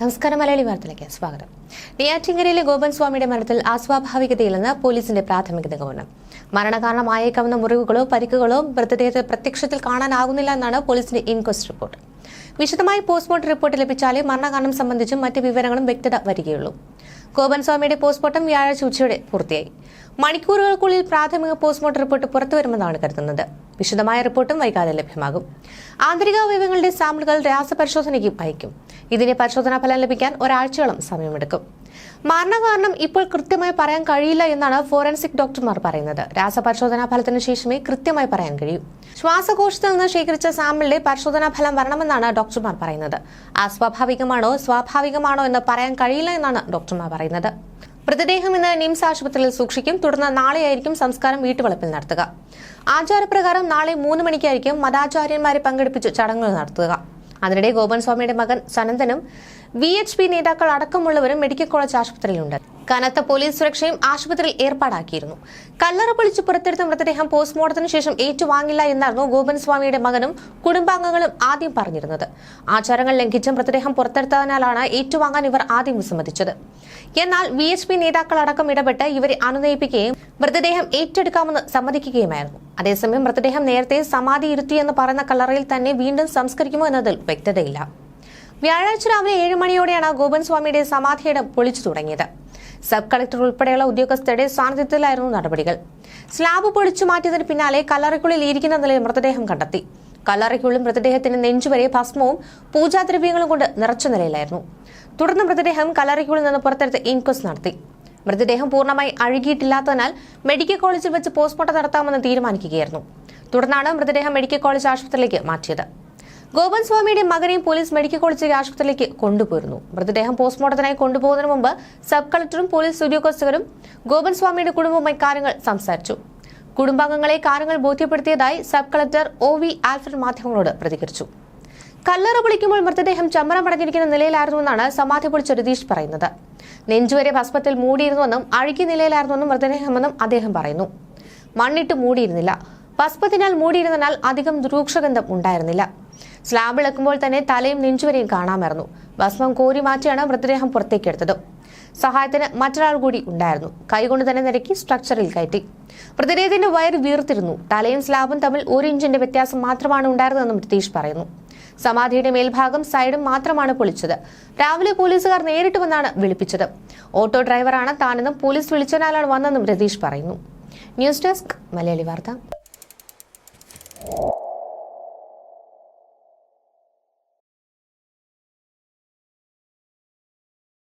നമസ്കാരം മലയാളി വാർത്തയിലേക്ക് സ്വാഗതം. നെയ്യാറ്റിങ്കരയിലെ ഗോപൻ സ്വാമിയുടെ മരണത്തിൽ അസ്വാഭാവികതയില്ലെന്ന് പോലീസിന്റെ പ്രാഥമിക നിഗമനം. മരണകാരണമായേക്കാവുന്ന മുറിവുകളോ പരിക്കുകളോ മൃതദേഹത്തെ പ്രത്യക്ഷത്തിൽ കാണാനാകുന്നില്ല എന്നാണ് പോലീസിന്റെ ഇൻക്വസ്റ്റ് റിപ്പോർട്ട്. വിശദമായി പോസ്റ്റ്മോർട്ടം റിപ്പോർട്ട് ലഭിച്ചാലേ മരണകാരണം സംബന്ധിച്ചും മറ്റ് വിവരങ്ങളും വ്യക്തത വരികയുള്ളൂ. ഗോപൻ സ്വാമിയുടെ പോസ്റ്റ്മോർട്ടം വ്യാഴാഴ്ച ഉച്ചയോടെ പൂർത്തിയായി. മണിക്കൂറുകൾക്കുള്ളിൽ പ്രാഥമിക പോസ്റ്റ്മോർട്ടം റിപ്പോർട്ട് പുറത്തുവരുമെന്നാണ് കരുതുന്നത്. വിശദമായ റിപ്പോർട്ടും വൈകാതെ ലഭ്യമാകും. ആന്തരിക അവയവങ്ങളുടെ സാമ്പിളുകൾ രാസപരിശോധനയ്ക്കും അയക്കും ഇതിന്റെ പരിശോധനാ ഫലം ലഭിക്കാൻ ഒരാഴ്ചയോളം സമയമെടുക്കും. മരണകാരണം ഇപ്പോൾ കൃത്യമായി പറയാൻ കഴിയില്ല എന്നാണ് ഫോറൻസിക് ഡോക്ടർമാർ പറയുന്നത്. രാസപരിശോധനാ ഫലത്തിന് ശേഷമേ കൃത്യമായി പറയാൻ കഴിയൂ. ശ്വാസകോശത്തിൽ നിന്ന് ശേഖരിച്ച സാമ്പിളിലെ പരിശോധനാ ഫലം വരണമെന്നാണ് ഡോക്ടർമാർ പറയുന്നത്. അസ്വാഭാവികമാണോ സ്വാഭാവികമാണോ എന്ന് പറയാൻ കഴിയില്ല എന്നാണ് ഡോക്ടർമാർ പറയുന്നത്. മൃതദേഹം ഇന്ന് നിംസ് ആശുപത്രിയിൽ സൂക്ഷിക്കും. തുടർന്ന് നാളെയായിരിക്കും സംസ്കാരം വീട്ടുവളപ്പിൽ നടത്തുക. ആചാരപ്രകാരം നാളെ മൂന്ന് മണിക്കായിരിക്കും മതാചാര്യന്മാരെ പങ്കെടുപ്പിച്ച് ചടങ്ങുകൾ നടത്തുക. അതിനിടെ ഗോപൻ സ്വാമിയുടെ മകൻ സനന്ദനും വി എച്ച് പി നേതാക്കൾ അടക്കമുള്ളവരും മെഡിക്കൽ കോളേജ് ആശുപത്രിയിലുണ്ട്. കനത്ത പോലീസ് സുരക്ഷയും ആശുപത്രിയിൽ ഏർപ്പാടാക്കിയിരുന്നു. കല്ലറ പൊളിച്ച് പുറത്തെടുത്ത മൃതദേഹം പോസ്റ്റ്മോർട്ടത്തിന് ശേഷം ഏറ്റുവാങ്ങില്ല എന്നായിരുന്നു ഗോപൻ സ്വാമിയുടെ മകനും കുടുംബാംഗങ്ങളും ആദ്യം പറഞ്ഞിരുന്നത്. ആചാരങ്ങൾ ലംഘിച്ച് മൃതദേഹം പുറത്തെടുത്തതിനാലാണ് ഏറ്റുവാങ്ങാൻ ഇവർ ആദ്യം വിസമ്മതിച്ചത്. എന്നാൽ വി എച്ച് പി നേതാക്കളടക്കം ഇടപെട്ട് ഇവരെ അനുനയിപ്പിക്കുകയും മൃതദേഹം ഏറ്റെടുക്കാമെന്ന് സമ്മതിക്കുകയുമായിരുന്നു. അതേസമയം മൃതദേഹം നേരത്തെ സമാധി ഇരുത്തിയെന്ന് പറയുന്ന കല്ലറയിൽ തന്നെ വീണ്ടും സംസ്കരിക്കുമോ എന്നതിൽ വ്യക്തതയില്ല. വ്യാഴാഴ്ച രാവിലെ ഏഴ് മണിയോടെയാണ് ഗോപൻ സ്വാമിയുടെ സമാധിയിടം പൊളിച്ചു തുടങ്ങിയത്. സബ് കളക്ടർ ഉൾപ്പെടെയുള്ള ഉദ്യോഗസ്ഥരുടെ സാന്നിധ്യത്തിലായിരുന്നു നടപടികൾ. സ്ലാബ് പൊളിച്ചു മാറ്റിയതിന് പിന്നാലെ കല്ലറയ്ക്കുള്ളിൽ ഇരിക്കുന്ന നിലയിൽ മൃതദേഹം കണ്ടെത്തി. കല്ലറയ്ക്കുള്ളിൽ മൃതദേഹത്തിന് നെഞ്ചുവരെ ഭസ്മവും പൂജാദ്രവ്യങ്ങളും കൊണ്ട് നിറച്ച നിലയിലായിരുന്നു. തുടർന്ന് മൃതദേഹം കല്ലറയ്ക്കുള്ളിൽ നിന്ന് പുറത്തെടുത്ത് ഇൻക്വസ്റ്റ് നടത്തി. മൃതദേഹം പൂർണമായി അഴുകിയിട്ടില്ലാത്തതിനാൽ മെഡിക്കൽ കോളേജിൽ വെച്ച് പോസ്റ്റ്മോർട്ടം നടത്താമെന്ന് തീരുമാനിക്കുകയായിരുന്നു. തുടർന്നാണ് മൃതദേഹം മെഡിക്കൽ കോളേജ് ആശുപത്രിയിലേക്ക് മാറ്റിയത്. ഗോപൻ സ്വാമിയുടെ മകനെയും പോലീസ് മെഡിക്കൽ കോളേജ് ആശുപത്രിയിലേക്ക് കൊണ്ടുപോയിരുന്നു. മൃതദേഹം പോസ്റ്റ്മോർട്ടത്തിനായി കൊണ്ടുപോകുന്നതിന് മുമ്പ് സബ് കളക്ടറും പോലീസ് ഉദ്യോഗസ്ഥരും ഗോപൻ സ്വാമിയുടെ കുടുംബവുമായി കാര്യങ്ങൾ സംസാരിച്ചു. കുടുംബാംഗങ്ങളെ കാര്യങ്ങൾ ബോധ്യപ്പെടുത്തിയതായി sub collector O V Alfred മാധ്യമങ്ങളോട് പ്രതികരിച്ചു. കല്ലറ പൊളിക്കുമ്പോൾ മൃതദേഹം ചമ്മരമടഞ്ഞിരിക്കുന്ന നിലയിലായിരുന്നുവെന്നാണ് സമാധി പൊളിച്ച രതീഷ് പറയുന്നത്. നെഞ്ചുവരെ ഭസ്മത്തിൽ മൂടിയിരുന്നുവെന്നും അഴുകിയ നിലയിലായിരുന്നുവെന്നും മൃതദേഹമെന്നും അദ്ദേഹം പറയുന്നു. മണ്ണിട്ട് മൂടിയിരുന്നില്ല. ഭസ്മത്തിനാൽ മൂടിയിരുന്നതിനാൽ അധികം ദുരൂക്ഷഗന്ധം ഉണ്ടായിരുന്നില്ല. സ്ലാബ് ഇളക്കുമ്പോൾ തന്നെ തലയും നെഞ്ചുവരെയും കാണാമായിരുന്നു. ഭസ്മം കോരി മാറ്റിയാണ് മൃതദേഹം പുറത്തേക്കെടുത്തത് സഹായത്തിന് മറ്റൊരാൾ കൂടി ഉണ്ടായിരുന്നു. കൈകൊണ്ട് തന്നെ നിരക്കി സ്ട്രക്ചറിൽ കയറ്റി. മൃതദേഹത്തിന്റെ വയർ വീർത്തിരുന്നു. തലയും സ്ലാബും തമ്മിൽ ഒരു ഇഞ്ചിന്റെ വ്യത്യാസം മാത്രമാണ് ഉണ്ടായിരുന്നതെന്നും രതീഷ് പറയുന്നു. സമാധിയുടെ മേൽഭാഗം സൈഡും മാത്രമാണ് പൊളിച്ചത്. രാവിലെ പോലീസുകാർ നേരിട്ട് വന്നാണ് വിളിപ്പിച്ചത്. ഓട്ടോ ഡ്രൈവറാണ് താനെന്നും പോലീസ് വിളിച്ചതിനാലാണ് വന്നതെന്നും രതീഷ് പറയുന്നു. ന്യൂസ് ഡെസ്ക് മലയാളി വാർത്ത.